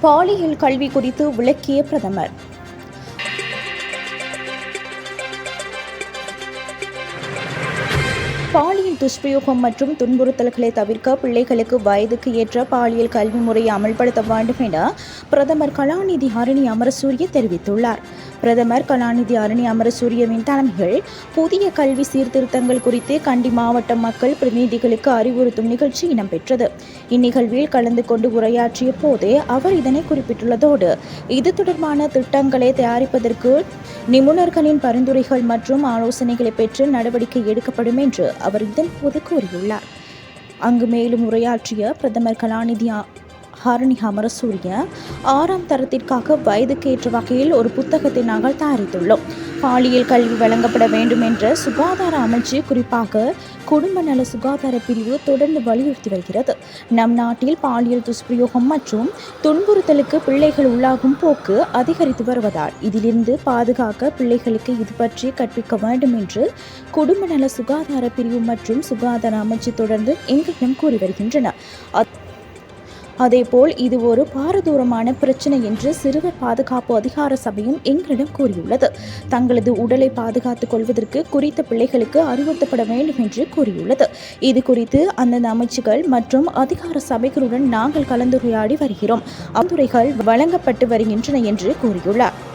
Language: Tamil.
பாலியல் கல்வி குறித்து விளக்கிய பிரதமர். துஷ்பிரயோகம் மற்றும் துன்புறுத்தல்களை தவிர்க்க பிள்ளைகளுக்கு வயதுக்கு ஏற்ற பாலியல் கல்வி முறையை அமல்படுத்த வேண்டும் என பிரதமர் கலாநிதி அருணி அமரசூரிய தெரிவித்துள்ளார். பிரதமர் கலாநிதி அரணி அமரசூரியவின் தலைமையில் புதிய கல்வி சீர்திருத்தங்கள் குறித்து கண்டி மாவட்ட மக்கள் பிரதிநிதிகளுக்கு அறிவுறுத்தும் நிகழ்ச்சி இடம்பெற்றது. இந்நிகழ்வில் கலந்து கொண்டு உரையாற்றிய போதே அவர் இதனை குறிப்பிட்டுள்ளதோடு இது தொடர்பான திட்டங்களை தயாரிப்பதற்கு நிபுணர்களின் பரிந்துரைகள் மற்றும் ஆலோசனைகளை பெற்று நடவடிக்கை எடுக்கப்படும் என்று அவர் இதன் இதன்போது கூறியுள்ளார். அங்கு மேலும் உரையாற்றிய பிரதமர் கலாநிதி ஹாரணி அமரசூரிய ஆறாம் தரத்திற்காக வயதுக்கு ஏற்ற வகையில் ஒரு புத்தகத்தை நாங்கள் தயாரித்துள்ளோம். பாலியல் கல்வி வழங்கப்பட வேண்டும் என்ற சுகாதார அமைச்சு குறிப்பாக குடும்ப நல சுகாதார பிரிவு தொடர்ந்து வலியுறுத்தி வருகிறது. நம் நாட்டில் பாலியல் துஷ்பிரயோகம் மற்றும் துன்புறுத்தலுக்கு பிள்ளைகள் உள்ளாகும் போக்கு அதிகரித்து வருவதால் இதிலிருந்து பாதுகாக்க பிள்ளைகளுக்கு இது பற்றி கற்பிக்க வேண்டும் என்று குடும்ப நல சுகாதார பிரிவு மற்றும் சுகாதார அமைச்சு தொடர்ந்து எங்களிடம் கூறி வருகின்றன. அத்- அதேபோல் இது ஒரு பாரதூரமான பிரச்சனை என்று சிறுவர் பாதுகாப்பு அதிகார சபையும் எங்களிடம் கூறியுள்ளது. தங்களது உடலை பாதுகாத்துக் கொள்வதற்கு குறித்த பிள்ளைகளுக்கு அறிவுறுத்தப்பட வேண்டும் என்று கூறியுள்ளது. இது குறித்து அந்தந்த அமைச்சுகள் மற்றும் அதிகார சபைகளுடன் நாங்கள் கலந்துரையாடி வருகிறோம். அத்துறைகள் வழங்கப்பட்டு வருகின்றன என்று கூறியுள்ளார்.